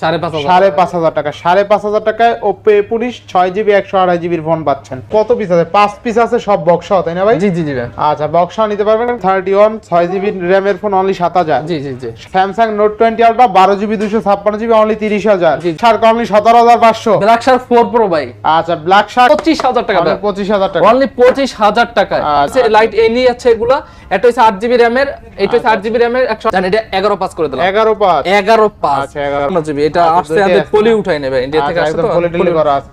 সাড়ে পাঁচ হাজার টাকা। সাড়ে পাঁচ হাজার টাকায় ওপো এ পুলিশ ছয় জিবি একশো আড়াই জিবির ফোন পাচ্ছেন। কত পিস আছে? পাঁচ পিস আছে সব বক্স তাই না ভাই? জি জি জি আচ্ছা বক্স নিতে পারবেন। থার্টি ওয়ান ছয় জিবি র্যামের ফোন অনলি সাত হাজার। জি জি জি। স্যামসাং নোট টোয়েন্টি আলট্রা বারো জিবি দুশো ছাপ্পান্ন জিবি অনলি তিরিশ হাজার। অনলি সতেরো হাজার পাঁচশো। ব্ল্যাক শার্ক ফোর প্রো ভাই। আচ্ছা ব্ল্যাক শার্ট পঁচিশ হাজার টাকা পঁচিশ হাজার টাকা। অনলি পঁচিশ হাজার আচ্ছা। লাইট এ নিয়ে আছে এগুলা। এটা হচ্ছে আট জিবি র্যামের এটা হচ্ছে আট জিবি র্যামের একশো এটা এগারো পাস করে দিলাম। এগারো পাঁচ। এগারো পাঁচ। আচ্ছা, 11 জিবি। এটা আচ্ছা, আসছে দুইটাই পলি উঠাই নেবে ইন্ডিয়া থেকে আচ্ছা, আসছে তো পলি করা আছে।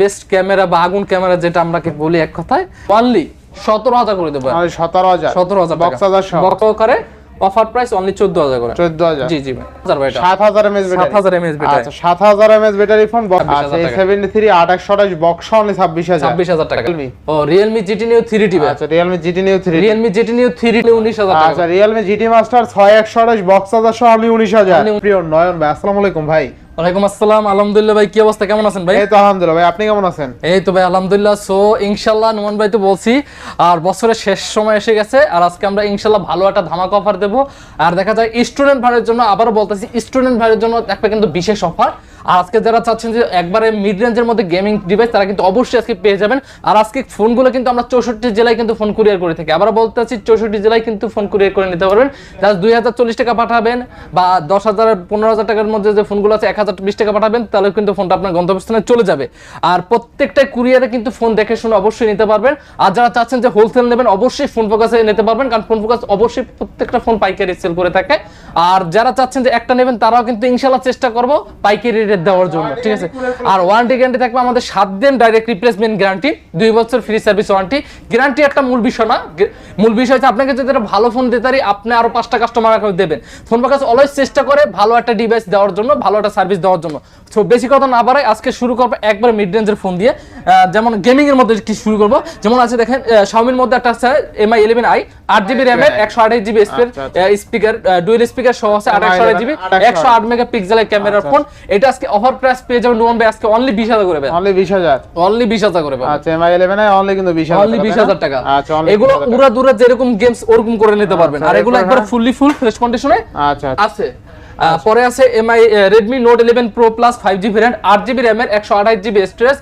বেস্ট ক্যামেরা বা আগুন ক্যামেরা যেটা আমরা কি বলি এক কথায় অনলি সতেরো হাজার করে দেবো। অনলি সতেরো হাজার। সতেরো হাজার বক্স হাজার সহ বক্স করে অফার প্রাইস অনলি চোদ্দ হাজার করে। চোদ্দ হাজার? জি জি ভাই। হাজার ভাই এটা। সাত হাজার এমএস ব্যাটারি 7000 এমএস ব্যাটারি আচ্ছা সাত হাজার এমএস ব্যাটারি ফোন 26,000 থ্রি আট একশো আঠাশ বক্স অনলি ছাব্বিশ হাজার। ছাব্বিশ হাজার টাকা। Realme। ও রিয়েলমি GT Neo 3T ভাই। আচ্ছা Realme GT Neo three Realme GT Neo three উনিশ হাজার টাকা। আচ্ছা মাস্টার ছয় একশো আঠাশ বক্স আছে সহ অনলি উনিশ হাজার। Only- প্রিয় নয়ন ভাই আসসালামু আলাইকুম ভাই। ওয়ালাইকুম আসসালাম। আলহামদুলিল্লাহ ভাই কি অবস্থা? কেমন আছেন ভাই? এই তো আলহামদুলিল্লাহ ভাই আপনি কেমন আছেন? এই তো ভাই আলহামদুলিল্লাহ। সো ইনশাল্লাহ নুমান ভাই তো বলছি আর বছরের শেষ সময় এসে গেছে আর আজকে আমরা ইনশাল্লাহ ভালো একটা ধামাকা অফার দেবো। আর দেখা যায় স্টুডেন্ট ভাইয়ের জন্য আবারও বলতেছি স্টুডেন্ট ভাইয়ের জন্য একটা কিন্তু বিশেষ অফার আর আজকে যারা চাচ্ছেন যে একবারে মিড রেঞ্জের মধ্যে গেমিং ডিভাইস তারা কিন্তু অবশ্যই আজকে পেয়ে যাবেন। আর আজকে ফোনগুলো কিন্তু আমরা চৌষট্টি জেলায় কিন্তু ফোন কুরিয়ার করে থাকি। আবার বলতে চাচ্ছি, চৌষট্টি জেলায় কিন্তু ফোন কুরিয়ার করে নিতে পারবেন। জাস্ট দুই হাজার চল্লিশ টাকা পাঠাবেন বা দশ হাজার, পনেরো হাজার টাকার মধ্যে যে ফোনগুলো আছে, এক হাজার বিশ টাকা পাঠাবেন তাহলে কিন্তু ফোনটা আপনার গন্তব্যস্থানে চলে যাবে। আর প্রত্যেকটা কুরিয়ারে কিন্তু ফোন দেখে শুনে অবশ্যই নিতে পারবেন। আর যারা চাচ্ছেন যে হোলসেল নেবেন, অবশ্যই ফোন ফোকাসে নিতে পারবেন, কারণ ফোন ফোকাস অবশ্যই প্রত্যেকটা ফোন পাইকারি সেল করে থাকে। আর যারা চাচ্ছেন যে একটা নেবেন, তারাও কিন্তু ইনশাল্লাহ চেষ্টা করব পাইকারি রেট দেওয়ার জন্য ঠিক আছে? আর ওয়ারেন্টি গ্যারান্টি থাকবে আমাদের সাত দিন ডাইরেক্ট রিপ্লেসমেন্ট গ্যারান্টি দুই বছর ফ্রি সার্ভিস ওয়ারেন্টি গ্যারান্টি একটা মূল বিষয় না মূল বিষয় হচ্ছে আপনাকে যদি একটা ভালো ফোন দিতে পারি আপনি আরও পাঁচটা কাস্টমার দেবেন। ফোন ফোকাস অলওয়েজ চেষ্টা করে ভালো একটা ডিভাইস দেওয়ার জন্য ভালো একটা সার্ভিস দেওয়ার জন্য। তো বেশি কথা না বাড়াই আজকে শুরু করব একবার মিড রেঞ্জের ফোন দিয়ে যেমন গেমিং এর মধ্যে কি শুরু করব? যেমন আছে দেখেন শাওমির মধ্যে একটা আছে এমআই ইলেভেন আই আট জিবি র্যামের একশো আঠাশ জিবি স্পিকার ডুয়েল স্পিকার সহ আছে আঠাশ জিবি একশো আট মেগা পিক্সেলের ক্যামেরার ফোন এটা আজকে অফার প্রাইস পেয়ে যাবেন রোমান ভাই আজকে অনলি বিশ হাজার করে অনলি বিশ হাজার? অনলি বিশ হাজার করে আচ্ছা এমআই ইলেভেন অনলি কিন্তু বিশ হাজার অনলি বিশ হাজার টাকা। আচ্ছা এগুলো 20,000 দূরে উড়া দুরা যেরকম গেমস ওরকম করে নিতে পারবেন। আর আচ্ছা, এগুলো একবার। ফুললি ফুল ফ্রেশ কন্ডিশনে আচ্ছা আচ্ছা। আছে। পরে আছে Mi Redmi note eleven pro plus five GB RAM আট জিবি র্যামের একশো আঠাশ GB storage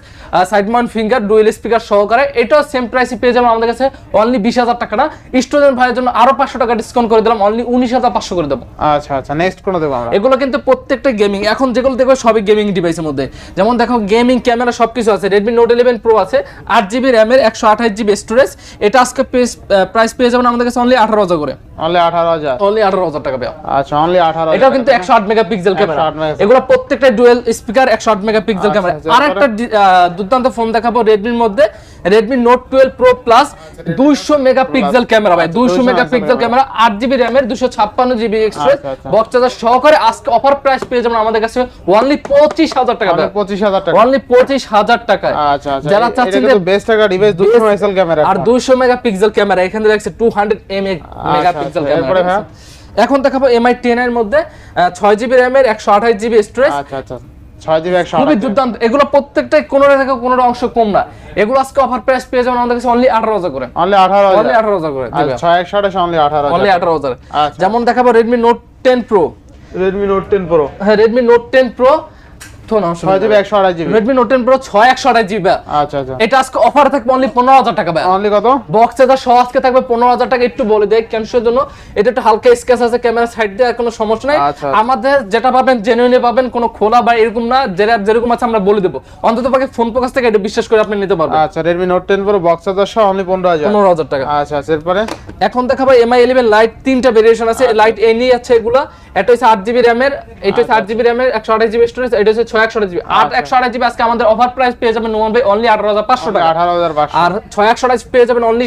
side mount finger dual speaker সহকারে। এটাও সেম প্রাইসে পেয়ে যাবেন আমাদের কাছে অনলি বিশ হাজার টাকা না স্টুডেন্ট ভাইয়ের জন্য আরও পাঁচশো টাকা ডিসকাউন্ট করে দিলাম অনলি উনিশ হাজার পাঁচশো করে দেবো। আচ্ছা আচ্ছা নেক্সট কোন দেবো আমরা? এগুলো কিন্তু প্রত্যেকটা গেমিং এখন যেগুলো দেখো সবই গেমিং ডিভাইসের মধ্যে। যেমন দেখো গেমিং ক্যামেরা সবকিছু আছে রেডমি নোট ইলেভেন প্রো আছে আট জিবি র্যামের একশো আঠাশ জিবি স্টোরেজ এটা আজকে প্রাইস পেয়ে যাবেন আমাদের কাছে অনলি আঠারো হাজার করে। অনলি আঠারো হাজার। অনলি আঠারো হাজার টাকা পেয়ে আচ্ছা অনলি আঠারো এটাও কিন্তু একশো আট মেগা পিক্সেল ক্যামেরা। এগুলো প্রত্যেকটা ডুয়েল স্পিকার একশো আট মেগা পিক্সেল আচ্ছা, ক্যামেরা। আচ্ছা, আর একটা দুর্দান্ত ফোন দেখাবো রেডমির মধ্যে। Redmi note twelve pro plus দুইশো মেগা পিক্সেল ক্যামেরা ভাই 200 মেগা পিক্সেল ক্যামেরা আট জিবি র্যামের দুশো ছাপ্পান্ন জিবি এক্সপ্রেস আচ্ছা, আচ্ছা। বক্স চার্জার সহকারে আজকে অফার প্রাইস পেয়ে যাবেন আমাদের কাছে অনলি পঁচিশ হাজার টাকা। অনলি পঁচিশ হাজার টাকা। অনলি পঁচিশ হাজার টাকায়। আচ্ছা আচ্ছা যারা চাচ্ছেন যে বেস্ট টাকা ডিভাইস দুশো মেগাপিক্সেল ক্যামেরা। আর দুইশো মেগা পিক্সেল ক্যামেরা এখানে দেখছে two hundred M mega pixel আচ্ছা, ক্যামেরা হ্যাঁ? এখন দেখাবো এমআই টেন এর মধ্যে ছয় জিবি র্যাম এর একশো আঠাশ জিবি স্টোরেজ আচ্ছা আচ্ছা। খুবই দুর্দান্ত। এগুলো প্রত্যেকটাই কোনোটা থেকে কোনোটা অংশ কম না। এগুলো আজকে অফার প্রাইস পেয়ে যাবেন আমাদের কাছে অনলি আঠারো হাজার করে। অনলি আঠারো অনলি আঠারো হাজার করে ছয় একশো আঠাশ অনলি আঠারো অনলি আঠারো হাজার। আচ্ছা। যেমন দেখাবো Redmi note ten pro Redmi note ten pro হ্যাঁ রেডমি নোট টেন প্রো আচ্ছা আচ্ছা। এটা আজকে অফার থাকবে অনলি পনেরো হাজার টাকা ভাই অনলি কত? বক্স চার্জার সহ আজকে থাকবে পনেরো হাজার টাকা একটু বলে দেয় ক্যান্সেলের জন্য। এটা একটু হালকা স্কেচ আছে ক্যামেরা সাইড দিয়ে কোনো সমস্যা নাই। আচ্ছা। আমাদের যেটা পাবেন জেনুইনে পাবেন কোনো খোলা বা এরকম না যেটা যেরকম আছে আমরা বলে দেবো। অন্তত পাকে ফোন প্রকাশ থেকে এটা বিশ্বাস করে আপনি নিতে পারবেন। আচ্ছা Redmi note ten pro box charger সহ অনলি পনেরো হাজার। পনেরো হাজার টাকা। আচ্ছা আচ্ছা এরপরে? এখন দেখাবো এমআই ইলেভেন লাইট তিনটা ভেরিয়েশন আছে লাইট এ নিয়ে আছে এগুলো। এটা হচ্ছে আট জিবি র্যামের এটা হচ্ছে আট জিবি র্যামের একশো আঠাশ জিবি স্টোরেজ এটা হচ্ছে ছয় একশো আঠাশ জিবি। আট একশো আঠাশ জিবি আজকে আমাদের অফার প্রাইস পেয়ে যাবেন নোমান ভাই অনলি আঠারো হাজার পাঁচশো টাকা। আঠারো হাজার আর ছয় একশো আঠাশ পেয়ে যাবেন অনলি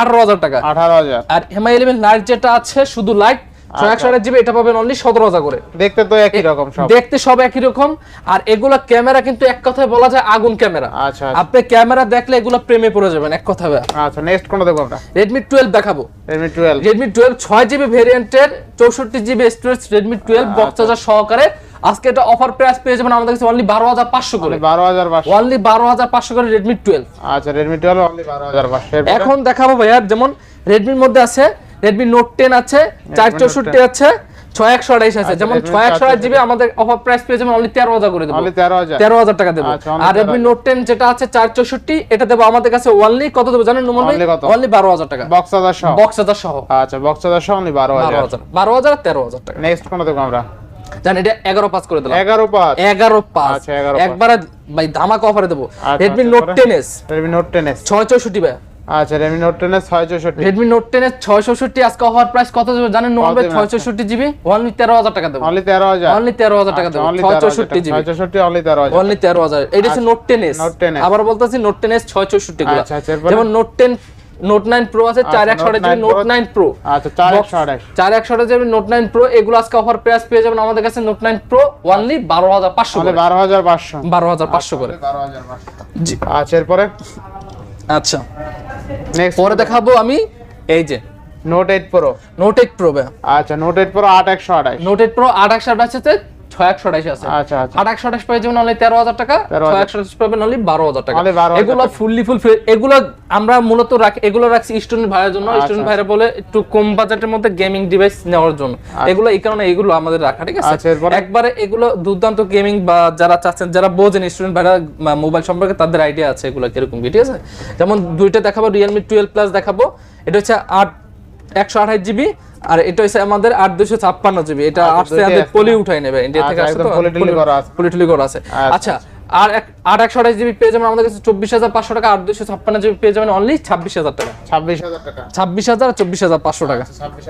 আঠারো হাজার টাকা। আঠারো হাজার। আর এমআই ইলেভেন লাইট যেটা আছে শুধু লাইট ছয় একশো আঠাশ জিবি এটা পাবেন অনলি সতেরো হাজার করে। দেখতে তো একই রকম সব। দেখতে সব একই রকম। আর এগুলা ক্যামেরা কিন্তু এক কথায় বলা যায় আগুন ক্যামেরা। আচ্ছা আপনি ক্যামেরা দেখলে এগুলো প্রেমে পড়ে যাবেন এক কথা আচ্ছা নেক্সট কোনটা দেখব আমরা? রেডমি টুয়েলভ দেখাবো। রেডমি টুয়েলভ রেডমি টুয়েলভ ছয় জিবি ভেরিয়েন্টের চৌষট্টি জিবি স্টোরেজ রেডমি টুয়েলভ আচ্ছা। বক্স চার্জার সহকারে আজকে এটা অফার প্রাইস পেয়ে যাবেন আমাদের কাছে অনলি বারো হাজার পাঁচশো করে। বারো হাজার পাঁচশো। অনলি বারো হাজার পাঁচশো করে রেডমি টুয়েলভ আচ্ছা রেডমি টুয়েলভ অনলি বারো হাজার পাঁচশো। এরপরে? এখন দেখাবো ভাইয়া যেমন রেডমির মধ্যে আছে রেডমি নোট টেন আছে চার Note চৌষট্টি আছে ছয় একশো আঠাইশ আছে। যেমন Redmi ছয় একশো 464 জিবি আমাদের অফার প্রাইস পেয়ে যাবেন অনলি তেরো হাজার করে দেবো। অনলি তেরো হাজার। তেরো হাজার টাকা দেবো। আচ্ছা, আর 13,000 রেডমি নোট টেন যেটা আছে চার চৌষট্টি এটা দেবো আমাদের কাছে অনলি কত দেবো জানেন নুমান ভাই? অনলি বারো হাজার টাকা। বক্স হাজার সহ? বক্স হাজার সহ। আচ্ছা বক্স হাজার সহ অনলি বারো বারো হাজার। হাজার বারো হাজার আর তেরো হাজার টাকা। নেক্সট কোনটা দেখব আমরা? জান এটা এগারো পাঁচ করে দিলাম। এগারো পাঁচ এগারো পাঁচ আচ্ছা, 11 পাঁচ। একবারে ভাই ধামাকা অফারে দেবো। আচ্ছা, আচ্ছা, S Redmi note ten S ছয় চৌষট্টি ভাই। আচ্ছা টেন এস ছয় চৌষট্টি। রেডমি নোট টেন এস আজকে অফার প্রাইস কত জানেন? নোমান ভাই দেবেন? ছয় আজকে? চৌষট্টি জিবি অনলি তেরো হাজার টাকা দেবো। অনলি তেরো হাজার। অনলি তেরো হাজার টাকা দেবো। অনলি চৌষট্টি জিবি ছয় চৌষট্টি অনলি তেরো হাজার। অনলি তেরো হাজার। এটা হচ্ছে এস Note 10s আবার বলতেছি নোট টেন এস ছয় চৌষট্টি গুলো। আচ্ছা, আচ্ছা, যেমন note ten note nine pro আছে চার আচ্ছা, একশো আঠাশ নোট নাইন প্রো আচ্ছা চার একশো আঠাশ চার একশো আঠাশ নোট নাইন প্রো এগুলো আজকে অফার প্রাইস পেয়ে যাবেন আমাদের কাছে। নোট নাইন প্রো অনলি বারো হাজার পাঁচশো বারো হাজার পাঁচশো। বারো হাজার পাঁচশো করে। পাঁচশো। জি। আচ্ছা এরপরে? আচ্ছা। পরে দেখাবো আমি এই যে। Note eight pro note eight pro আচ্ছা নোট এইট প্রো আট একশো আঠাশ। নোট এইট প্রো আট একশো আঠাশ আছে ছয় একশো আঠাশ আছে। আট একশো আঠাশ পেয়ে যাবেন অনলি তেরো হাজার টাকা ছয় একশো আঠাশ পাবেন অনলি বারো হাজার টাকা। এগুলো ফুললি ফুল এগুলো আমরা মূলত রাখি এগুলো রাখছি স্টুডেন্ট ভাইয়ের জন্য। স্টুডেন্ট ভাইরা বলে একটু কম বাজেটের মধ্যে গেমিং ডিভাইস নেওয়ার জন্য। এগুলো এই কারণে এগুলো আমাদের রাখা ঠিক আছে? একবারে এগুলো দুর্দান্ত গেমিং বা যারা চাচ্ছেন যারা বোঝেন স্টুডেন্ট ভাইরা মোবাইল সম্পর্কে তাদের আইডিয়া আছে এগুলো কীরকম ঠিক আছে? যেমন দুইটা দেখাবো রিয়েলমি টুয়েলভ প্লাস দেখাবো। এটা হচ্ছে আট একশো আঠাশ জিবি আর এটা হচ্ছে আমাদের আট দুশো ছাপ্পান্ন জিবি। এটা আচ্ছা, আসছে আমাদের পলি উঠাই নেবে ইন্ডিয়া থেকে আসছে তো। পলিটলি করা আছে। আচ্ছা, আচ্ছা আর এক আট একশো আঠাশ জিবি পেয়ে যাবেন আমাদের কাছে চব্বিশ হাজার পাঁচশো টাকা আট দুশো ছাপ্পান্ন জিবি পেয়ে যাবেন অনলি ছাব্বিশ হাজার টাকা। ছাব্বিশ হাজার টাকা। ছাব্বিশ হাজার চব্বিশ হাজার পাঁচশো টাকা।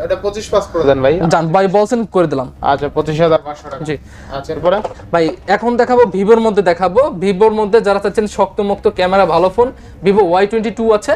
এটা পঁচিশ পাস করে দেন ভাই। জান ভাই বলছেন করে দিলাম। আচ্ছা পঁচিশ হাজার পাঁচশো টাকা। জি। আচ্ছা এরপরে? ভাই এখন দেখাবো ভিভোর মধ্যে দেখাবো। ভিভোর মধ্যে যারা চাচ্ছেন শক্ত মুক্ত ক্যামেরা ভালো phone Vivo Y twenty two আছে।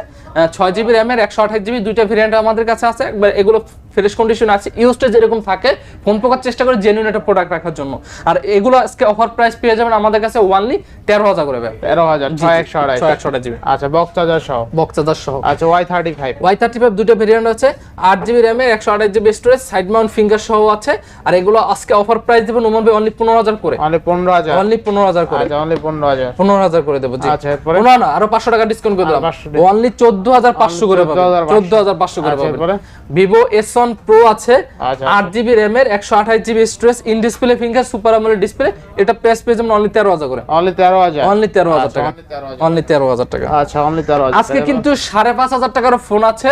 ছয় জিবি র্যামের একশো আঠাশ জিবি দুইটা ভেরিয়েন্ট আমাদের কাছে আছে। একবার এগুলো ফ্রেশ কন্ডিশন আছে। ইউজটা যেরকম থাকে ফোন পোকার চেষ্টা করে জেনুইন একটা প্রোডাক্ট রাখার জন্য। আর এগুলো আজকে অফার প্রাইস পেয়ে যাবেন আমাদের কাছে ওয়ানলি তেরো হাজার করে ভাই। তেরো হাজার ছয় একশো আড়াই ছয় একশো আঠাশ জিবি। আচ্ছা বক্স চার্জার সহ? বক্স চার্জার সহ। আচ্ছা দুটো ভেরিয়েন্ট আছে আট জিবি র্যামে একশো আঠাশ GB storage side mount finger সহ আছে আর এগুলো আজকে অফার প্রাইস দেবেন ওমান ভাই অনলি পনেরো হাজার করে। অনলি পনেরো হাজার? অনলি পনেরো হাজার করে। আচ্ছা অনলি পনেরো হাজার। পনেরো হাজার করে দেবো জি। আচ্ছা, এরপরে? পনেরো না আরও পাঁচশো টাকা ডিসকাউন্ট করে দিলাম। অনলি চোদ্দ হাজার পাঁচশো করে পাবেন। 14,500 চোদ্দ হাজার পাঁচশো করে আচ্ছা, পাবেন। এরপরে? ভিভো এস ওয়ান প্রো আছে আচ্ছা, আট জিবি একশো আঠাশ GB storage in display finger super আমলের ডিসপ্লে এটা প্রাইস পেয়ে যাবেন অনলি তেরো হাজার করে। অনলি তেরো হাজার। অনলি তেরো হাজার আচ্ছা, টাকা। only 13,000 অনলি তেরো হাজার টাকা। আচ্ছা অনলি তেরো আজকে কিন্তু সাড়ে পাঁচ হাজার টাকার ফোন আছে।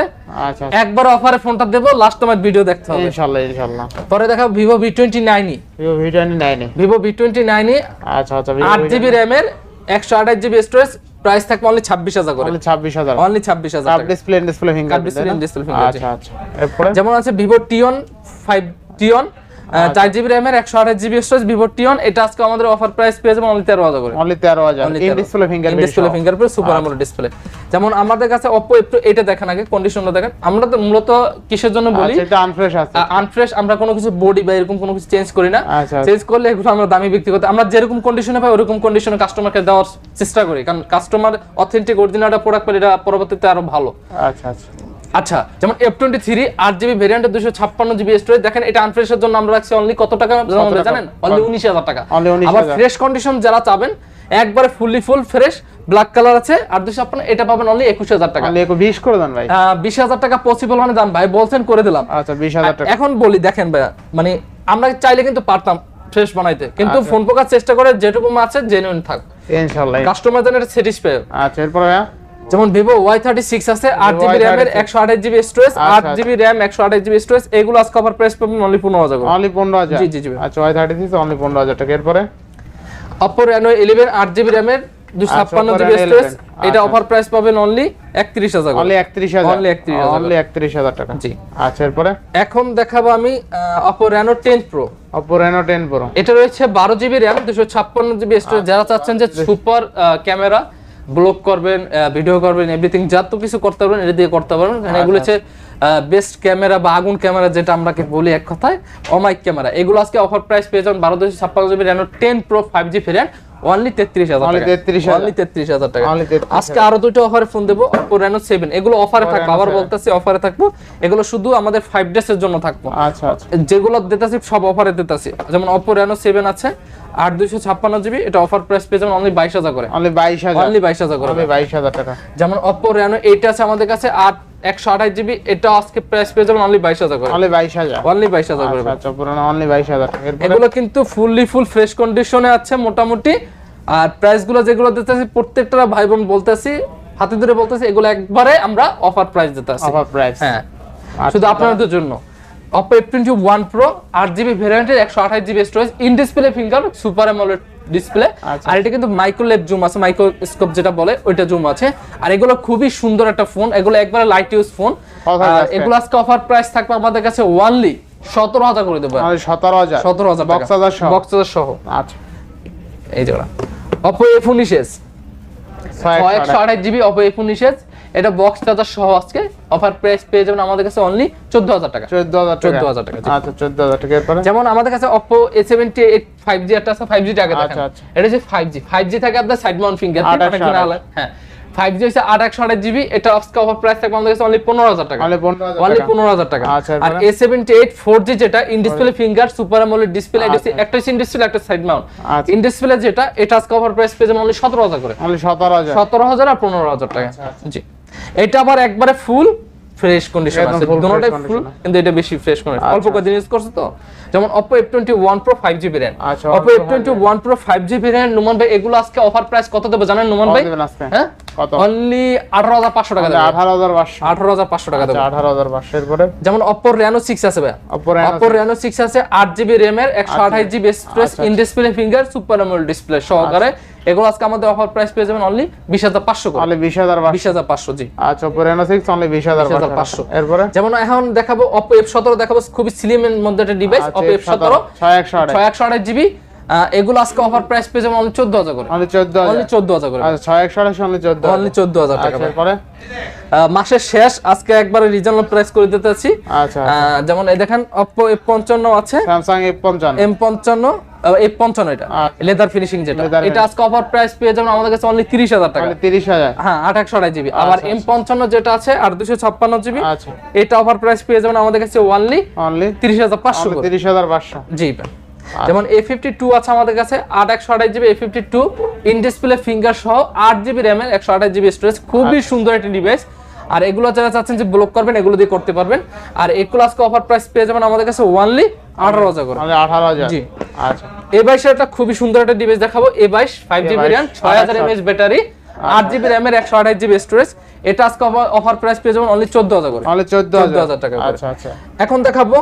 আচ্ছা একবার অফারে ফোনটা দেবো লাস্ট তোমার ভিডিও দেখতে হবে। ইনশাল্লাহ ইনশাল্লাহ। পরে দেখা Vivo V twenty নাইনই Vivo V twenty নাইনে ভিভো ভি টোয়েন্টি নাইনই আচ্ছা আচ্ছা আট জিবি র্যামের একশো আঠাশ জিবি স্টোরেজ প্রাইস থাকবে অনলি ছাব্বিশ হাজার করে। অনলি ছাব্বিশ হাজার। অনলি ছাব্বিশ হাজার কাপ ডিসপ্লে ডিসপ্লে ফিঙ্গার। আচ্ছা আচ্ছা। এরপরে? যেমন আছে ভিভো টিয়ন ফাইভ টিয়ন চার জিবি র্যামের একশো আঠাশ জিবি স্টোরেজ ভিভো টিয়ন এটা আজকে আমাদের অফার প্রাইস পেয়ে যাবে অনলি তেরো হাজার করে। অনলি তেরো হাজার। Only in 13 display finger display fingerprint super display যেমন আমাদের কাছে অপো একটু এটা দেখেন আগে কন্ডিশনটা দেখেন। আমরা তো মূলত কিসের জন্য বলি? আচ্ছা এটা আনফ্রেশ আছে। আনফ্রেশ আমরা কোনো কিছু বডি বা এরকম কোনো কিছু চেঞ্জ করি না। আচ্ছা, চেঞ্জ করলে এগুলো আমরা দামি বিক্রি করতে আমরা যেরকম কন্ডিশনে পাই ওরকম কন্ডিশনে কাস্টমারকে দেওয়ার চেষ্টা করি। কারণ কাস্টমার অথেন্টিক অরিজিনালটা প্রোডাক্ট পেলে এটা পরবর্তীতে আরও ভালো। আচ্ছা আচ্ছা। আচ্ছা যেমন এফ টোয়েন্টি থ্রি আট জিবি ভেরিয়েন্টের দুশো ছাপ্পান্ন জিবি স্টোরেজ দেখেন এটা আনফ্রেশের জন্য আমরা রাখছি অনলি কত টাকা জানেন- অনলি উনিশ হাজার টাকা। আবার ফ্রেশ কন্ডিশন যারা চাবেন একবারে fully full fresh black colour আছে আর দুশো ছাপ্পান্ন এটা পাবেন অনলি একুশ হাজার টাকা। বিশ করে দেন ভাই। বিশ হাজার টাকা পসিবল মানে দাম। ভাই বলছেন করে দিলাম। আচ্ছা বিশ হাজার টাকা। এখন বলি দেখেন ভাইয়া মানে আমরা চাইলে কিন্তু পারতাম ফ্রেশ বানাইতে। কিন্তু আচ্ছা। ফোন পোকার চেষ্টা করে যেটুকু আছে জেনুইন থাক। ইনশাল্লাহ। কাস্টমার যেন এটা স্যাটিসফাই আচ্ছা এরপরে যেমন ভিভো ওয়াই থার্টি সিক্স আছে আট জিবি র্যামের Y36 একশো আঠাশ জিবি স্টোরেজ আচ্ছা, আট আচ্ছা। জিবি র্যাম একশো আঠাশ জিবি স্টোরেজ এগুলো আজকে কভার প্রাইস পাবেন অনলি পনেরো হাজার অনলি পনেরো হাজার। জি, জি, জি। আচ্ছা ওয়াই থার্টি সিক্স অনলি পনেরো হাজার টাকা। এরপরে? অপো রেনো ইলেভেন আট জিবি র্যামের দুশো আচ্ছা, ছাপ্পান্ন জিবি স্টোরেজ এটা আচ্ছা। অফার প্রাইস পাবেন অনলি একত্রিশ হাজার অনলি একত্রিশ হাজার। অনলি একত্রিশ হাজার অনলি একত্রিশ হাজার টাকা। জি। আচ্ছা এরপরে? এখন দেখাবো আমি Oppo Reno ten pro Oppo Reno ten pro এটা রয়েছে বারো জিবি র্যাম দুশো ছাপ্পান্ন জিবি স্টোরেজ যারা চাচ্ছেন যে সুপার ক্যামেরা ব্লক করবেন ভিডিও করবেন এভরিথিং যা তো কিছু করতে পারবেন, এটা দিয়ে করতে পারবেন। কারণ এগুলো হচ্ছে বেস্ট ক্যামেরা বা আগুন ক্যামেরা যেটা আমরা বলি এক কথায় অমাইক ক্যামেরা এগুলো আজকে অফার প্রাইস পেয়ে যাবেন বারো দুশো ছাপ্পান্ন GB ten pro five G variant only তেত্রিশ হাজার Only টাকা। 33,000 অনলি তেত্রিশ হাজার টাকা। আজকে আরও দুটো অফারে ফোন দেবো। অপো রেনো সেভেন এগুলো অফারে থাকবে। আবার 7 অফারে থাকব। এগুলো শুধু আমাদের ফাইভ ডেজ এর জন্য থাকব। আচ্ছা আচ্ছা। যেগুলো দিতেছি সব অফারে দিতেছি। যেমন অপো রেনো সেভেন আছে। আট দুইশো ছাপ্পান্ন জিবি এটা অফার প্রাইস পেয়ে যাবেন অনলি বাইশ হাজার করে। অনলি বাইশ হাজার। অনলি বাইশ হাজার করে। বাইশ হাজার টাকা। যেমন অপো রেনো এইট আছে আমাদের কাছে আট একশো আঠাশ জিবি এটা আজকে প্রাইস পেয়ে যাবেন অনলি বাইশ হাজার করে। অনলি বাইশ হাজার। অনলি বাইশ হাজার করে। আচ্ছা আচ্ছা পুরোনো অনলি বাইশ হাজার এগুলো কিন্তু ফুললি ফুল ফ্রেশ কন্ডিশনে আছে মোটামুটি। আর প্রাইসগুলো যেগুলো দিতেছি প্রত্যেকটা ভাই বোন বলতেছি হাতে ধরে বলতেছি এগুলো একবারে আমরা অফার প্রাইস দিতেছি। অফার প্রাইস হ্যাঁ। শুধু আপনাদের জন্য। Oppo F21 ওয়ান প্রো আট জিবি ভ্যারিয়েন্টের একশো আঠাশ GB storage in display finger super AMOLED display. আর এটা কিন্তু মাইক্রোলেভ জুম আছে মাইক্রোস্কোপ যেটা বলে ওইটা জুম আছে। আর এগুলো খুবই সুন্দর একটা ফোন এগুলো একবারে লাইট ইউজ ফোন এগুলো আজকে অফার প্রাইস থাকবে আমাদের কাছে ওয়ানলি সতেরো হাজার করে দেবো। সতেরো হাজার। সতেরো হাজার বক্স হাজার সহ। বক্স হাজার সহ। আচ্ছা। এই যেটা অপো এফ উনিশেস ছয় ছয় একশো আঠাশ জিবি অপো এফ উনিশেস এটা বক্স চার্জার সহ আজকে। অফার প্রাইস পেয়ে যাবেন আমাদের কাছে অনলি চোদ্দ হাজার টাকা। চোদ্দ হাজার টাকা। 14,000 টাকা, আচ্ছা চোদ্দ হাজার টাকা এরপরে? যেমন আমাদের কাছে এ এইট ফাইভ জি একটা আছে ফাইভ জি টাকা দেখেন। এটা যে ফাইভ জি ফাইভ জি থাকে আপনার সাইড মাউন্ট ফিঙ্গার হ্যাঁ। ফাইভ জি হচ্ছে আট একশো আঠাশ জিবি এটা অফার প্রাইস থাকবে আমাদের কাছে অনলি পনেরো হাজার টাকা। অনলি পনেরো হাজার টাকা। আচ্ছা, আর? A seventy eight four G যেটা ইন ডিসপ্লে ফিঙ্গার সুপার আমলের ডিসপ্লে। একটা হচ্ছে ইন ডিসপ্লে একটা সাইড মাউন্ট আচ্ছা। ইন ডিসপ্লে যেটা এটা আজকে অফার প্রাইস পেয়ে যাবেন অনলি সতেরো হাজার করে। সতেরো হাজার। আর পনেরো হাজার টাকা। আচ্ছা। জি। এটা আবার একবারে ফুল ফ্রেশ কন্ডিশন আছে। দুটোটাই ফুল কিন্তু এটা বেশি ফ্রেশ কন্ডিশন অল্প কদিন ইউজ করছে তো? যেমন Oppo F21 Pro 5GB RAM আচ্ছা, Oppo Oppo F21 Pro 5GB RAM Numan ভাই এগুলো আজকে অফার প্রাইস কত দেবে জানেন নুমান ভাই? হ্যাঁ? কত? অনলি 18500 টাকা দেবে। আঠারো হাজার পাঁচশো। 18500 টাকা দেবে। আচ্ছা আঠারো হাজার পাঁচশো এরপরে যেমন Oppo Reno 6 আছে ভাই Oppo Reno Oppo Reno 6 আছে 8GB RAM এর 128GB স্টোরেজ আচ্ছা, in display finger super AMOLED display সহকারে। এগুলো আজকে আমাদের অফার প্রাইস পেয়ে যাবেন অনলি 20500 করে। অনলি বিশ হাজার পাঁচশো। 20500 জি। আচ্ছা ওপো রেনো সিক্স অনলি বিশ হাজার 20,500 পাঁচশো। এরপরে? যেমন এখন দেখাবো Oppo F17 দেখাবো খুবই স্লিম এর মধ্যে একটা ডিভাইস আচ্ছা, Oppo F17 F17 ছয় একশো আঠাশ। 6128 জিবি এগুলো আজকে অফার প্রাইস পেয়ে যাবেন অনলি 14000 করে। অনলি চোদ্দ অনলি হাজার 14000 করে। আচ্ছা ছয় একশো আঠাশ অনলি চোদ্দ অনলি 14000 টাকা আচ্ছা আহ, মাসের শেষ আজকে একবারে রিজনাল প্রাইস করে দিতে আছি আচ্ছা যেমন এই দেখেন Oppo F55 আছে। এফ পঞ্চান্ন। M55 F55 এটা। আচ্ছা। লেদার ফিনিশিং যেটা। এটা আজকে অফার প্রাইস পেয়ে যাবেন আমাদের কাছে অনলি 30000 টাকা। অনলি তিরিশ হাজার। হ্যাঁ 828 জিবি আবার আচ্ছা, এম পঞ্চান্ন যেটা আছে আর দুশো ছাপ্পান্ন জিবি আচ্ছা। এটা অফার প্রাইস পেয়ে যাবেন আমাদের কাছে ওয়ানলি অনলি তিরিশ হাজার পাঁচশো তিরিশ হাজার পাঁচশো। জি যেমন এ ফিফটি টু আছে আমাদের কাছে আট একশো আঠাশ GB A fifty two in display finger সহ আট জিবি র্যামের একশো আঠাশ জিবি স্টোরেজ খুবই আচ্ছা। সুন্দর একটি ডিভাইস আর এগুলো যারা চাচ্ছেন যে ব্লক করবেন এগুলো দিয়ে করতে পারবেন। আর এগুলো আজকে অফার প্রাইস পেয়ে যাবেন আমাদের কাছে ওয়ানলি আঠারো হাজার করে। আঠারো হাজার। জি। আচ্ছা। এ বাইশের একটা খুবই সুন্দর একটা ডিভাইস দেখাবো। এ বাইশ ফাইভ জিবি A22 র্যাম ছয় হাজার এমএএচ ব্যাটারি আট জিবি র্যামের একশো আঠাশ জিবি স্টোরেজ এটা আজকে অফার প্রাইস পেয়ে যাবেন অনলি চোদ্দ হাজার করে। অনলি চোদ্দ হাজার। টাকা আচ্ছা আচ্ছা। এখন দেখাবো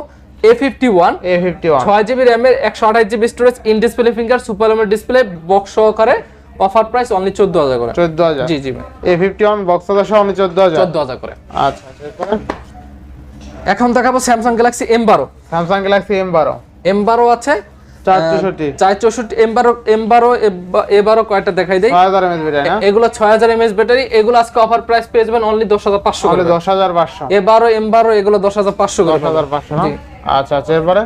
A fifty one A fifty one ছয় জিবি র্যামের GB storage in display finger super display box সহকারে অফার প্রাইস অনলি করে। জি জি বক্স সহ অনলি করে। আচ্ছা আচ্ছা এখন দেখাবো স্যামসাং গ্যালাক্সি এম বারো স্যামসাং গ্যালাক্সি এম বারো এম বারো আছে। চার চৌষট্টি। চার চৌষট্টি এম বারো এম বারো এ বারো কয়টা দেখাই ব্যাটারি না? এগুলো ব্যাটারি এগুলো আজকে অফার প্রাইস পেয়ে যাবেন অনলি দশ হাজার পাঁচশো অনলি দশ হাজার পাঁচশো। এ বারো এগুলো দশ হাজার পাঁচশো করে। না? জি। আচ্ছা আচ্ছা এরপরে?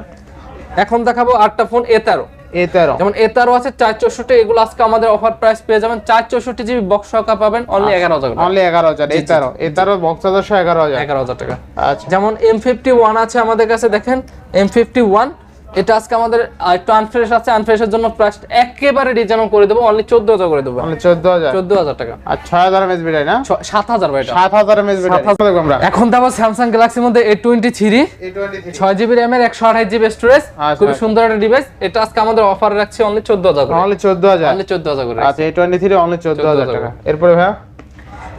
এখন দেখাবো আটটা ফোন এ তেরো। এ তেরো। যেমন এ তেরো আছে চার চৌষট্টি এগুলো আজকে আমাদের অফার প্রাইস পেয়ে যাবেন। চার চৌষট্টি জিবি বক্স সহকার পাবেন অনলি এগারো হাজার অনলি এগারো হাজার এ তেরো। এ তেরো বক্স হাজার এগারো হাজার। এগারো হাজার টাকা। আচ্ছা। যেমন এম ফিফটি ওয়ান আছে আমাদের কাছে দেখেন। এম ফিফটি ওয়ান এটা আজকে আমাদের একটু আনফ্রেশ আছে আনফ্রেশের জন্য প্রাইস একেবারে ডিজাইন করে দেবো অনলি চোদ্দ হাজার করে দেবো। অনলি চোদ্দ হাজার? চোদ্দ হাজার টাকা। আর ছয় হাজার এমএস ব্যাটারি না? ছ- সাত হাজার ভাই এটা। সাত হাজার এমএস ব্যাটারি আমরা। এখন আবার স্যামসাং গ্যালাক্সির মধ্যে A twenty three A twenty three ছয় জিবি র্যামের একশো আঠাশ জিবি স্টোরেজ খুবই আচ্ছা। সুন্দর একটা ডিভাইস এটা আজকে আমাদের অফার রাখছি অনলি চোদ্দ হাজার করে। অনলি চোদ্দ হাজার। অনলি চোদ্দ হাজার করে। আচ্ছা এ টোয়েন্টি থ্রি অনলি চোদ্দ হাজার 14,000 টাকা এরপরে ভাইয়া?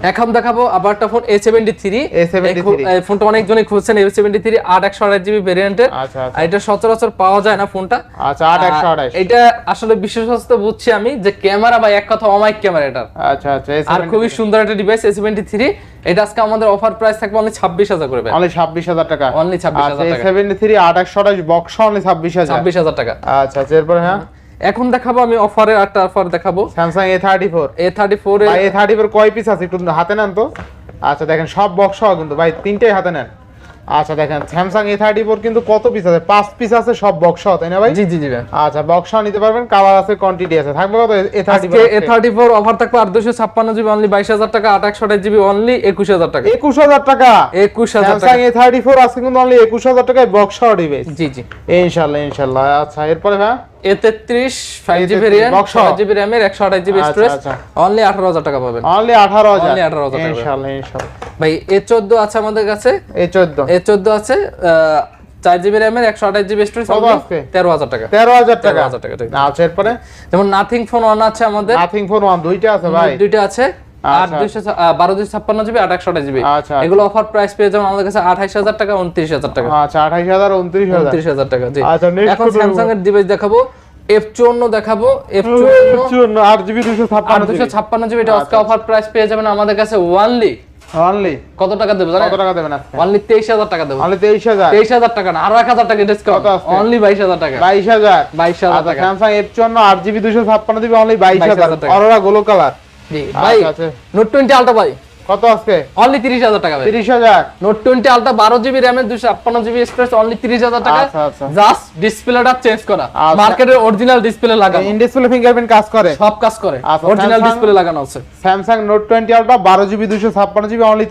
এখন দেখাবো আবার একটা ফোন এ সেভেন্টি থ্রি A73 ফোনটা অনেকজনই খুঁজছেন এ সেভেন্টি থ্রি আট একশো আঠাশ জিবি ভেরিয়েন্টের আচ্ছা আচ্ছা। এটা সচরাচর পাওয়া যায় না ফোনটা আচ্ছা আট একশো আঠাশ এটা আসলে বিশেষত বুঝছি আমি যে ক্যামেরা বা এক কথা অমাইক ক্যামেরা এটার। আচ্ছা আচ্ছা আর খুবই সুন্দর একটা ডিভাইস এ সেভেন্টি থ্রি এটা আজকে আমাদের অফার প্রাইস থাকবে অনলি ছাব্বিশ হাজার করে অনলি ছাব্বিশ হাজার টাকা। অনলি ছাব্বিশ আচ্ছা হাজার এ টাকা। সেভেন্টি থ্রি আট একশো আঠাশ বক্স অনলি ছাব্বিশ হাজার। ছাব্বিশ হাজার টাকা। আচ্ছা আচ্ছা এরপরে হ্যাঁ? এখন দেখাবো আমি অফারের একটা অফার দেখাবো। Samsung A thirty four A thirty four ভাই এ থার্টি ফোর কয় পিস আছে একটু হাতে নেন তো? আচ্ছা দেখেন সব বক্স সহ কিন্তু। ভাই তিনটেই হাতে নেন। আচ্ছা দেখেন স্যামসাং এ থার্টি ফোর কিন্তু কত পিস আছে? পাঁচ পিস আছে সব বক্স তাই না ভাই? জি জি জি। আচ্ছা বক্স নিতে পারবেন কালার আছে কোয়ান্টিটি আছে। থাকবে কত? এ থার্টি আজকে এ। থার্টি ফোর অফার থাকবে আর দুশো ছাপ্পান্ন জিবি অনলি বাইশ হাজার টাকা আট একশো আঠাশ জিবি অনলি একুশ হাজার টাকা। একুশ হাজার টাকা? একুশ হাজার স্যামসাং এ থার্টি ফোর আজকে কিন্তু অনলি একুশ হাজার টাকায় বক্স সহ ডিভাইস জি জি। ইনশাল্লাহ ইনশাল্লাহ। আচ্ছা এরপরে ভাই? এ তেত্রিশ five GB A33 RAM box সহ। ছয় জিবি র্যামের একশো আঠাশ জিবি আচ্ছা, স্টোরেজ। অনলি আঠারো হাজার টাকা পাবেন। অনলি আঠারো হাজার। 18,000 টাকা। ইনশাল্লাহ ইনশাল্লাহ। ভাই এ চোদ্দ আছে আমাদের কাছে? এই চোদ্দ এ চোদ্দ আছে চার জিবি র্যামের একশো আঠাশ জিবি স্টোরেজ কত আজকে? তেরো হাজার টাকা। তেরো হাজার টাকা। 13,000 টাকা। আচ্ছা এরপরে? যেমন নাথিং ফোন ওয়ান আছে আমাদের। নাথিং ফোন ওয়ান দুইটা আছে ভাই। দুইটা আছে। আট আচ্ছা। দুইশো বারো দুইশো ছাপ্পান্ন জিবি আট একশো জিবি। আচ্ছা, আচ্ছা। এগুলো অফার প্রাইস পেয়ে যাবেন আমাদের কাছে আঠাইশ হাজার টাকা উনত্রিশ হাজার টাকা। আচ্ছা আঠাইশ হাজার উনত্রিশ উনত্রিশ হাজার টাকা জি। এখন স্যামসাং এর ডিভাইস দেখাবো। এফ চুয়ান্ন দেখাবো। এফ চুয়ান্ন চুয়ান্ন আট জিবি দুশো আর ছাপ্পান্ন দুশো ছাপ্পান্ন জিবি এটা আজকে অফার প্রাইস পেয়ে যাবেন আমাদের কাছে ওয়ানলি অনলি কত টাকা দেবো কত টাকা দেবেন আজকে? অনলি তেইশ হাজার টাকা দেবো। অনলি তেইশ হাজার। তেইশ হাজার টাকা না আরও এক হাজার টাকা ডিসকাউন্ট অনলি বাইশ হাজার টাকা। বাইশ হাজার। বাইশ হাজার টাকা। স্যামসাং এফ চুয়ান্ন আট জিবি দুশো ছাপ্পান্ন জিবি অনলি বাইশ 22,000 হাজার। টাকা। অরোরা গোলো কালার জি ভাই আচ্ছা, আচ্ছা। নোট টোয়েন্টি আলটা ভাই। কত আজকে? অনলি তিরিশ হাজার টাকা ভাই। নোট আলটা বারো জিবি জিবি অনলি তিরিশ হাজার টাকা। আচ্ছা, আচ্ছা। জাস্ট ডিসপ্লেটা চেঞ্জ করা। আচ্ছা। মার্কেটের অরিজিনাল ডিসপ্লে লাগানো। ইনডিসপ্লে ফিঙ্গারপ্রিন্ট কাজ করে? সব কাজ করে। আচ্ছা, অরিজিনাল ডিসপ্লে লাগানো আছে। আলট্রা বারো জিবি দুশো ছাপ্পান্ন জিবি অনলি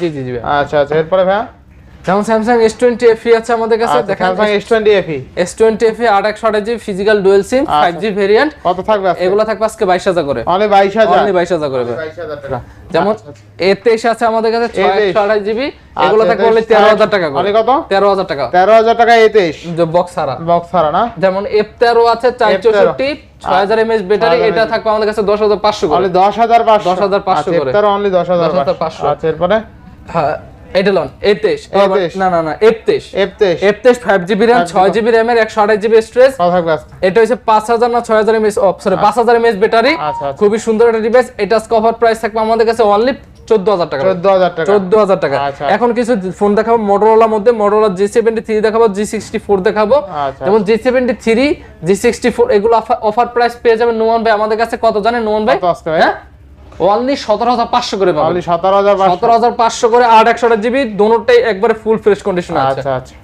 জি জি জি আচ্ছা আচ্ছা এরপরে ভাইয়া? যেমন স্যামসাং এস টোয়েন্টি এফি আছে আমাদের কাছে দেখেন। Samsung S twenty FE S twenty FE আট একশো আঠাশ GB physical dual SIM five G variant কত থাকবে এগুলো থাকবে আজকে বাইশ হাজার করে। অনলি বাইশ হাজার? অনলি বাইশ হাজার করে। ভাই। বাইশ হাজার টাকা। যেমন এ তেইশ আছে আমাদের কাছে ছয় A23 একশো আঠাশ জিবি। এগুলো আচ্ছা, থাকবে অনলি তেরো হাজার টাকা করে। কত? তেরো হাজার টাকা। তেরো হাজার টাকা এ তেইশ। বক্স ছাড়া। বক্স ছাড়া না? যেমন এফ তেরো আছে চার চৌষট্টি ছয় হাজার এমএস ব্যাটারি 6000 এটা থাকবে আমাদের কাছে দশ হাজার পাঁচশো করে। অনলি দশ হাজার পাঁচশো। করে। তেরো অনলি দশ হাজার 10,500 পাঁচশো। আচ্ছা এরপরে? হ্যাঁ এটেলন এ তেইশ A23 না না না তেইশ এফ তেইশ ফাইভ জিবি র্যাম ছয় জিবি র্যামের একশো আঠাশ জিবি স্টোরেজ এটা হচ্ছে পাঁচ হাজার না ছয় হাজার এমএস সরি পাঁচ হাজার এমএস ব্যাটারি আচ্ছা, আচ্ছা। খুবই সুন্দর একটা ডিভাইস এটা কভার প্রাইস থাকবে আমাদের কাছে অনলি চোদ্দ হাজার টাকা। চোদ্দ হাজার টাকা। আচ্ছা। এখন কিছু ফোন দেখাবো মোটরোলার মধ্যে মোটরোলা জি সেভেন্টি থ্রি দেখাবো জি সিক্সটি ফোর দেখাবো। আচ্ছা। যেমন G seventy three G sixty four এগুলো অফার প্রাইস পেয়ে যাবেন। নোমান ভাই আমাদের কাছে কত জানেন? নোমান ভাই? হ্যাঁ? অনলি সতেরো হাজার পাঁচশো করে পাবেন। সতেরো হাজার সতেরো হাজার পাঁচশো করে আট একশো জিবি দোনোটাই একবারে ফুল ফ্রেশ কন্ডিশন আচ্ছা আচ্ছা।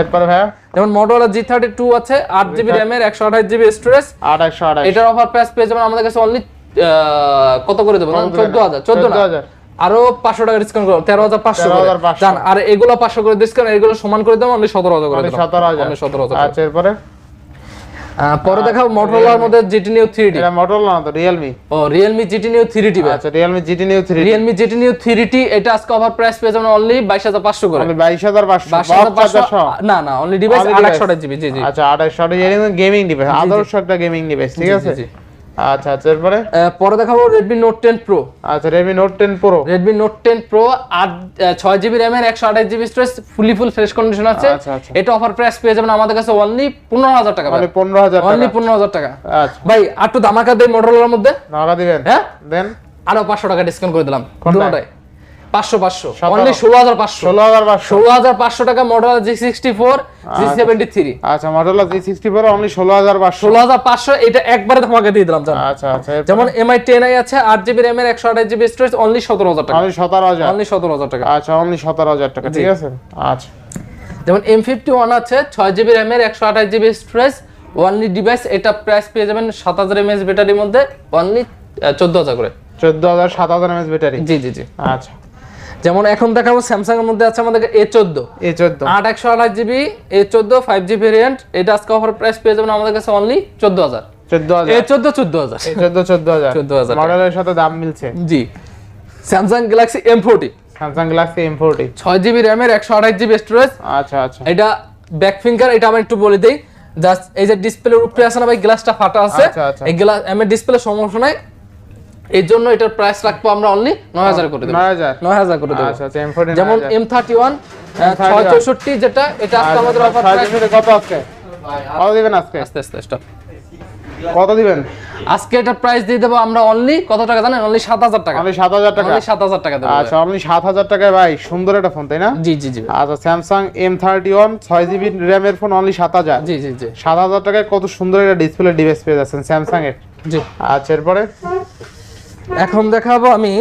এরপরে ভাইয়া? যেমন মোটরোলা জি থার্টি টু আছে আট জিবি র্যামের একশো আঠাশ জিবি স্টোরেজ আট একশো আঠাশ। এটার অফার প্রাইস পেয়ে যাবেন আমাদের কাছে অনলি কত করে দেবো চোদ্দ হাজার চোদ্দ 14,000 আরও পাঁচশো টাকা ডিসকাউন্ট করো তেরো হাজার পাঁচশো আর এগুলো পাঁচশো করে ডিসকাউন্ট এগুলো সমান করে দেবো অনলি সতেরো হাজার করে সতেরো হাজার। সতেরো হাজার আচ্ছা এরপরে? পরে দেখাও মোটরোলার মধ্যে জিটি নিউ 3D এটা মডেল না তো Realme ও Realme GT new three T আচ্ছা Realme GT new three Realme GT new three T এটা আজকে অফার প্রাইস পেয়ে যাবেন অনলি বাইশ হাজার পাঁচশো করে। অনলি চার্জার সহ না না অনলি ডিভাইস Only আট device। একশো জিবি জি জি। আচ্ছা আঠাশশো গেমিং ডিভাইস আদর্শ একটা গেমিং ডিভাইস ঠিক আছে। আচ্ছা আচ্ছা এরপরে? পরে দেখাবো Redmi Note 10 Pro আচ্ছা pro Redmi note ten pro আট আহ, ছয় জিবি র্যামের একশো আঠাশ GB storage fully full fresh condition আছে। আচ্ছা, আচ্ছা। এটা অফার প্রাইস পেয়ে যাবেন আমাদের কাছে অনলি পনেরো হাজার টাকা মানে 15000 টাকা অনলি টাকা। পনেরো হাজার টাকা। আচ্ছা। ভাই আর একটু ধামাকা দেই মোটরোলার মধ্যে। নাগা দিবেন। হ্যাঁ? দেন। আরও পাঁচশো টাকা ডিসকাউন্ট করে দিলাম? দুটোটায় পাঁচশো পাঁচশো। অনলি ষোলো হাজার পাঁচশো। ষোলো হাজার পাঁচশো। ষোলো হাজার পাঁচশো টাকা model G sixty four G seventy three আচ্ছা model G sixty four only ষোলো হাজার পাঁচশো। ষোলো হাজার পাঁচশো এটা একবারে ধামাকা দিয়ে দিলাম জান। আচ্ছা আচ্ছা যেমন এমআই টেন আই আছে আট জিবি র্যামের একশো আঠাশ জিবি স্টোরেজ অনলি সতেরো হাজার টাকা। অনলি সতেরো হাজার। অনলি সতেরো হাজার টাকা। আচ্ছা অনলি সতেরো হাজার টাকা ঠিক আছে? আচ্ছা। যেমন এম ফিফটি ওয়ান আছে ছয় জিবি একশো আঠাশ জিবি স্টোরেজ ডিভাইস এটা প্রাইস পেয়ে যাবেন সাত হাজার এমএস ব্যাটারির মধ্যে অনলি চোদ্দ হাজার করে। চোদ্দ হাজার সাত হাজার এমএস ব্যাটারি জি জি জি। আচ্ছা। যেমন এখন দেখাবো স্যামসাং এর মধ্যে আছে আমাদের এ চোদ্দ। এ চোদ্দ। আট একশো আঠাশ জিবি এ চোদ্দ ফাইভ জি ভেরিয়েন্ট এটা আজকে অফার প্রাইস পেয়ে যাবেন আমাদের কাছে অনলি চোদ্দ হাজার। চোদ্দ এ হাজার চোদ্দ চোদ্দ হাজার। চোদ্দ চোদ্দ হাজার। 14,000 টাকা। মডেলের সাথে দাম মিলছে। জি। Samsung Galaxy M forty Samsung Galaxy M forty ছয় জিবি র্যামের একশো আঠাশ জিবি স্টোরেজ আচ্ছা আচ্ছা। এটা ব্যাক ফিঙ্গার এটা আমি একটু বলে দেই। জাস্ট এই যে ডিসপ্লের উপরে আছে না ভাই গ্লাসটা ফাটা আছে। আচ্ছা, আচ্ছা। এই গ্লাস এম ডিসপ্লে সমস্যা নাই। এই জন্য এটার প্রাইস রাখব আমরা অনলি নয় হাজার করে দেবো। নয় হাজার। করে দেবো। আচ্ছা আচ্ছা যেমন এম থার্টি ওয়ান ছয় চৌষট্টি যেটা এটা আজকে আমাদের অফার কত আজকে? কত দিবেন আজকে? আস্তে আস্তে stop। কত দিবেন? আজকে এটা প্রাইস দিয়ে দেবো আমরা অনলি কত টাকা জানেন? অনলি সাত হাজার টাকা। অনলি সাত হাজার টাকা? অনলি সাত হাজার টাকা দেবো। আচ্ছা অনলি সাত হাজার টাকায় ভাই সুন্দর একটা ফোন তাই না? জি জি জি। আচ্ছা স্যামসাং এম থার্টি ওয়ান ছয় জিবি র্যামের ফোন অনলি সাত হাজার। জি জি জি। সাত হাজার টাকায় কত সুন্দর একটা ডিসপ্লে ডিভাইস পেয়ে যাচ্ছেন স্যামসাং এর। জি। আচ্ছা এরপরে? এখন দেখাবো আমি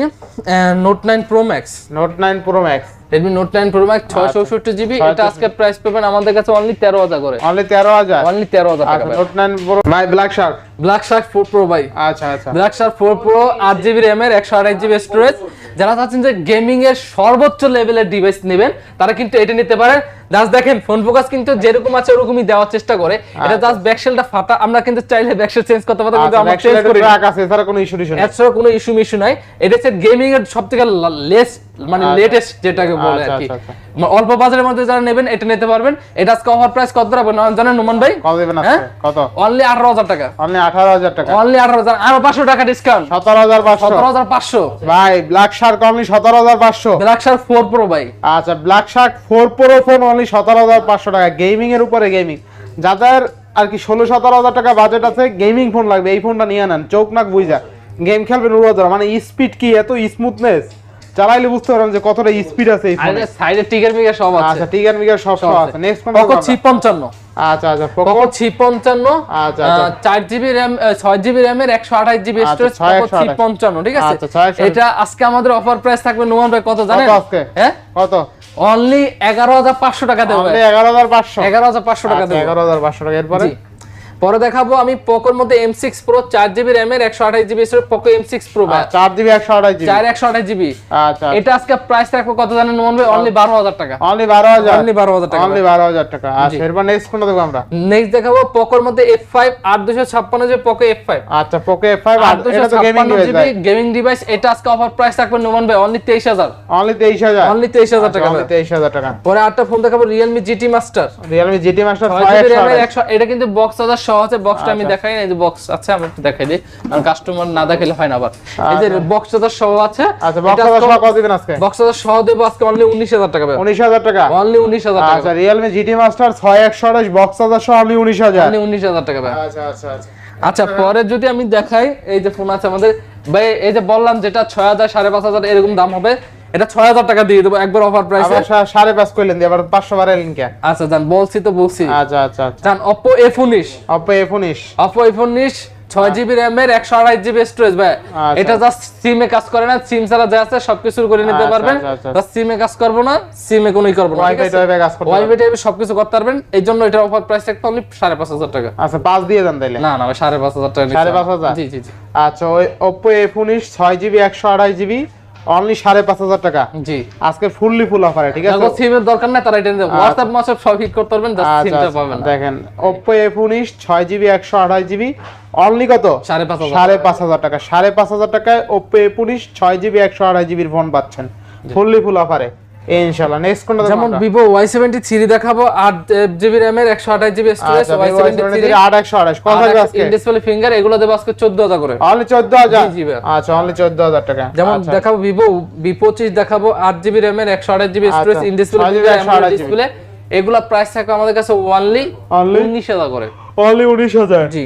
note nine pro max note nine pro max Redmi note nine pro max ছয় চৌষট্টি জিবি। এটা আজকে প্রাইস পাবেন আমাদের কাছে অনলি তেরো হাজার করে। অনলি তেরো হাজার? অনলি তেরো হাজার টাকা নোট নাইন প্রো মাই black shark black shark four pro ভাই। আচ্ছা আচ্ছা। ব্ল্যাক শার্ক ফোর প্রো আট জিবি র্যামের একশো আঠাশ জিবি স্টোরেজ যারা চাচ্ছেন যে গেমিং এর সর্বোচ্চ লেভেলের ডিভাইস নেবেন তারা কিন্তু এটা নিতে পারেন। জাস্ট দেখেন ফোন ফোকাস কিন্তু যেরকম আছে ওরকমই দেওয়ার চেষ্টা করে। এটা জাস্ট ব্যাকশেলটা ফাটা। আমরা কিন্তু চাইলে ব্যাকশেল চেঞ্জ করতে পারতাম কিন্তু আচ্ছা আমরা চেঞ্জ করি না। আছে এছাড়া কোনো ইস্যু নেই। এছাড়া কোনো ইস্যু মিস্যু নাই। এটা হচ্ছে গেমিং এর সব থেকে লেস মানে আচ্ছা। লেটেস্ট যেটাকে বলে আর আচ্ছা, কি আচ্ছা, অল্প বাজারের মধ্যে যারা নেবেন এটা নিতে পারবেন। এটা আজকে অফার প্রাইস কত রাখবেন? জানেন নোমান ভাই? কত দেবেন হ্যাঁ? কত? অনলি আঠারো হাজার টাকা। অনলি আঠারো হাজার টাকা। অনলি আঠারো হাজার। আরও পাঁচশো টাকা ডিসকাউন্ট সতেরো হাজার পাঁচশো। সতেরো হাজার পাঁচশো। ভাই ব্ল্যাক শার্ক অনলি সতেরো হাজার পাঁচশো। ব্ল্যাক শার্ক ফোর প্রো ভাই। আচ্ছা black shark four pro phone only সতেরো হাজার পাঁচশো টাকা। গেমিং এর উপরে গেমিং যাদের আর কি ষোলো সতেরো হাজার টাকা বাজেট আছে গেমিং ফোন লাগবে এই ফোনটা নিয়ে নেন চোখ নাক বুঝা গেম খেলবেন উড়াধরা মানে স্পিড কি এত স্মুথনেস চালাইলে বুঝতে পারবেন যে কতটা স্পিড আছে এই ফোনে সাইডে টিকার মিগার সব আছে। আচ্ছা টিগার মিগার সব সব আছে। নেক্সট কোন পোকো আচ্ছা আচ্ছা পোকো আচ্ছা, আচ্ছা। চার জিবি র্যাম ছয় জিবি র্যামের একশো আঠাশ জিবি আচ্ছা, স্টোরেজ পোকো ঠিক আছে? আচ্ছা। এটা আজকে আমাদের অফার প্রাইস থাকবে নোমান ভাই কত জানেন? কত আজকে? হ্যাঁ? কত? অনলি এগারো হাজার পাঁচশো টাকা দেবো এগারো হাজার পাঁচশো। এগারো হাজার পাঁচশো টাকা দেবো এগারো হাজার পাঁচশো টাকা। এরপরে। পরে দেখাবো আমি পোকোর মধ্যে এম সিক্স প্রো চার জিবি র্যামের একশো আঠাশ GB Poco M six pro আর চার জিবি একশো আঠাশ জিবি চার একশো আঠাশ জিবি আচ্ছা এটা আজকে প্রাইস থাকবে কত জানেন নোমান ভাই? অনলি বারো হাজার টাকা। অনলি বারো হাজার। অনলি বারো হাজার টাকা অনলি বারো হাজার টাকা। আচ্ছা এরপর নেক্সট কোনটা দেবো আমরা? নেক্সট দেখাবো পোকোর মধ্যে এফ ফাইভ আট দুশো ছাপ্পান্ন পোকো এফ ফাইভ আচ্ছা পোকো এফ ফাইভ আট দুশো গেমিং ছাপ্পান্ন জিবি গেমিং ডিভাইস এটা আজকে অফার প্রাইস থাকবে নোমান ভাই অনলি তেইশ হাজার। অনলি তেইশ হাজার। অনলি তেইশ হাজার টাকা অনলি তেইশ হাজার টাকা। পরে আটটা ফোন দেখাবো Realme GT master Realme GT master এটা কিন্তু বক্স হাজার সহ আছে বক্সটা আমি আচ্ছা। দেখাই না এই যে বক্স আছে আমি একটু দেখাই দিই। কারণ কাস্টমার না দেখাইলে হয় না আবার। এই যে বক্স হাজার সহ আছে আচ্ছা বক্স হাজার সহ কত দিবেন আজকে? বক্স হাজার সহ দেবো আজকে অনলি উনিশ হাজার টাকা উনিশ হাজার টাকা? অনলি উনিশ হাজার টাকা আচ্ছা রিয়েলমি জিটি মাস্টার ছয় একশো আঠাশ বক্স হাজার সহ অনলি উনিশ হাজার। অনলি উনিশ হাজার টাকা ভাই। আচ্ছা আচ্ছা আচ্ছা। আচ্ছা পরে যদি আমি দেখাই এই যে ফোন আছে আমাদের ভাই এই যে বললাম যেটা ছয় হাজার সাড়ে পাঁচ হাজার এরকম দাম হবে এটা ছয় হাজার টাকা দিয়ে দেবো একবার অফার প্রাইসে আবার সা- সাড়ে পাঁচ করলেন আবার পাঁচশো বাড়াইলেন কে? আচ্ছা জান বলছি তো বলছি। আচ্ছা আচ্ছা আচ্ছা। জান অপো এফ উনিশ অপো এফ উনিশ ছয় জিবি র্যামের একশো আড়াই জিবি স্টোরেজ ভাই। আচ্ছা। এটা জাস্ট সিমে কাজ করে না সিম ছাড়া যা আছে সবকিছু করে নিতে আচ্ছা, পারবেন। জাস্ট সিমে কাজ করব না সিমে কোনোই করব না ওয়াইফাই টাইপে কাজ করতে ওয়াইফাই টাইপে সবকিছু করতে পারবেন এই জন্য এটার অফার প্রাইস একটা অনলি সাড়ে পাঁচ হাজার টাকা। আচ্ছা পাঁচ দিয়ে দেন তাইলে। না না সাড়ে পাঁচ হাজার টাকা সাড়ে পাঁচ। হাজার? জি জি জি। আচ্ছা ওই ওপো এফ উনিশ ছয় জিবি একশো আড়াই জিবি অনলি সাড়ে পাঁচ হাজার টাকা। জি। আজকে ফুললি ফুল অফারে ঠিক আছে? সিমের দরকার নাই তারা এটা হোয়াটসঅ্যাপ মাসে সব হিট করতে পারবেন জাস্ট আচ্ছা, সিমটা আচ্ছা, পাবেন দেখেন Oppo এফ উনিশ ছয় জিবি একশো আড়াই জিবি অনলি কত? সাড়ে পাঁচ সাড়ে পাঁচ হাজার টাকা। সাড়ে পাঁচ হাজার টাকায় Oppo এফ উনিশ ছয় জিবি একশো আড়াই জিবির ফোন পাচ্ছেন। ফুললি ফুল অফারে ইনশাল্লাহ নেক্সট কোনটা যেমন সেভেন্টি থ্রি দেখাবো আট জিবি র্যামের একশো আঠাশ জিবি স্টোরেজ আচ্ছা Vivo Y73 কত আজকে? ডিসপ্লে ফিঙ্গার এগুলো দেবো আজকে চোদ্দ হাজার করে। অনলি চোদ্দ হাজার? জি, জি ভাই। আচ্ছা অনলি চোদ্দ হাজার টাকা। যেমন আচ্ছা। দেখাবো বি পঁচিশ দেখাবো আট জিবি র্যামের একশো আঠাশ GB storage in display 6GB, 128 display এগুলা প্রাইস থাকবে আমাদের কাছে? উনিশ হাজার করে। অনলি উনিশ হাজার? জি।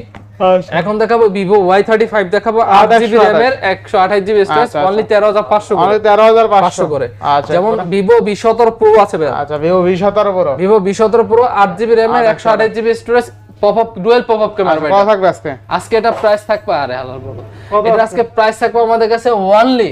এখন দেখাবো ভিভো ওয়াই থার্টি ফাইভ দেখাবো আট জিবি র্যাম এর একশো আঠাশ জিবি স্টোরেজ আচ্ছা, অনলি তেরো হাজার পাঁচশো করে। তেরো হাজার পাঁচশো। করে। আচ্ছা যেমন ভিভো বি সতেরো প্রো আছে আচ্ছা ভিভো ভি সতেরো প্রো ভিভো বি সতেরো প্রো আট জিবি র্যাম এর একশো আঠাশ GB storage pop up dual pop up camera কত থাকবে আজকে? আজকে এটা প্রাইস থাকবে আরে হালাল এটা আজকে প্রাইস থাকবে আমাদের কাছে অনলি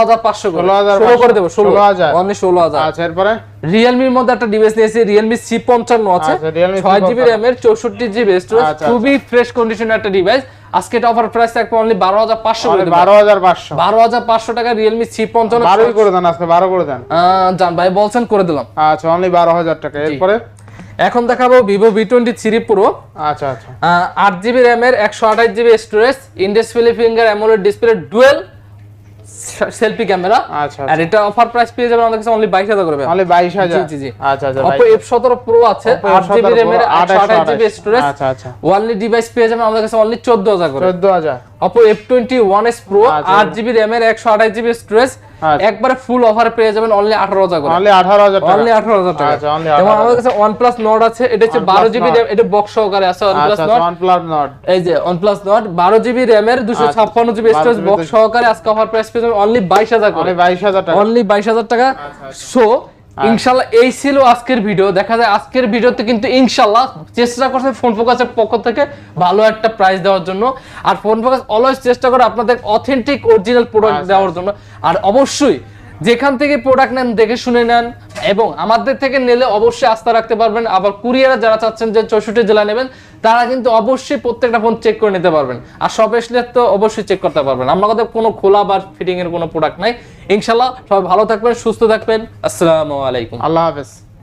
হাজার পাঁচশো করে। 16,500 ষোলো করে দেবো ষোলো। 16,000 অনলি ষোলো হাজার। আচ্ছা এরপরে? রিয়েলমির মধ্যে একটা ডিভাইস নিয়েছি সি পঞ্চান্ন আছে। আচ্ছা, Realme ছয় জিবি C55 চৌষট্টি জিবি স্টোরেজ আচ্ছা, খুবই ফ্রেশ কন্ডিশনের একটা ডিভাইস আজকে এটা অফার প্রাইস থাকবে অনলি বারো হাজার পাঁচশো করে অনলি দেবো। বারো হাজার পাঁচশো। বারো হাজার পাঁচশো টাকা রিয়েলমি সি পঞ্চান্ন বারোই করে দেন আজকে বারো করে দেন। জান ভাই বলছেন করে দিলাম। আচ্ছা অনলি বারো হাজার টাকা। এরপরে? এখন দেখাবো Vivo V twenty three pro আচ্ছা আচ্ছা। আট জিবি র্যামের একশো আঠাশ GB storage in display finger AMOLED display dual selfie camera আচ্ছা আর এটা অফার প্রাইস পেয়ে যাবেন আমাদের কাছে অনলি বাইশ হাজার করে অনলি বাইশ হাজার? জি, জি। আচ্ছা আচ্ছা অপো এফ সতেরো প্রো আছে Oppo আট জিবি F17 র্যামের Pro, একশো আঠাশ জিবি 828 স্টোরেজ আচ্ছা আচ্ছা। ওয়ানলি ডিভাইস পেয়ে যাবেন আমাদের কাছে অনলি চোদ্দ হাজার করে। চোদ্দ হাজার। Oppo F twenty one S pro. আট জিবি একশো আঠাশ জিবি স্টোরেজ। একবারে ফুল অফার পেয়ে যাবেন অনলি আঠারো হাজার করে। অনলি আঠারো হাজার টাকা। অনলি আঠারো হাজার টাকা। আচ্ছা, অনলি যেমন 18,000 আমাদের কাছে ওয়ান প্লাস নট আছে এটা হচ্ছে OnePlus বারো জিবি র্যাম এটা বক্স সহকারে আছে ওয়ান প্লাস আচ্ছা নট ওয়ান প্লাস নট এই যে OnePlus Nord 12 জিবি র্যামের 256 জিবি স্টোরেজ বক্স সহকারে আজকে অফার প্রাইস পেয়ে যাবেন অনলি 22000 করে। অনলি বাইশ হাজার টাকা। অনলি 22000 টাকা। সো ইনশাআল্লাহ এই ছিল আজকের ভিডিও। দেখা যায় আজকের ভিডিওতে কিন্তু ইনশাল্লাহ চেষ্টা করছে ফোন ফোকাসের পক্ষ থেকে ভালো একটা প্রাইস দেওয়ার জন্য। আর ফোন ফোকাস অলওয়েজ চেষ্টা করে আপনাদের অথেন্টিক অরিজিনাল প্রোডাক্ট আচ্ছা, দেওয়ার জন্য। আর অবশ্যই যেখান থেকে প্রোডাক্ট নেন, দেখে শুনে নেন এবং আমাদের থেকে নিলে অবশ্যই আস্থা রাখতে পারবেন। আবার কুরিয়ারা যারা চাচ্ছেন যে চৌষট্টি জেলা নেবেন, তারা কিন্তু অবশ্যই প্রত্যেকটা ফোন চেক করে নিতে পারবেন। আর সব এসলে তো অবশ্যই চেক করতে পারবেন। আমার কাছে কোনো খোলা বা ফিটিংয়ের কোনো প্রোডাক্ট নাই। ইনশাল্লাহ সবাই ভালো থাকবেন, সুস্থ থাকবেন। আসসালামু আলাইকুম। আল্লাহ হাফেজ।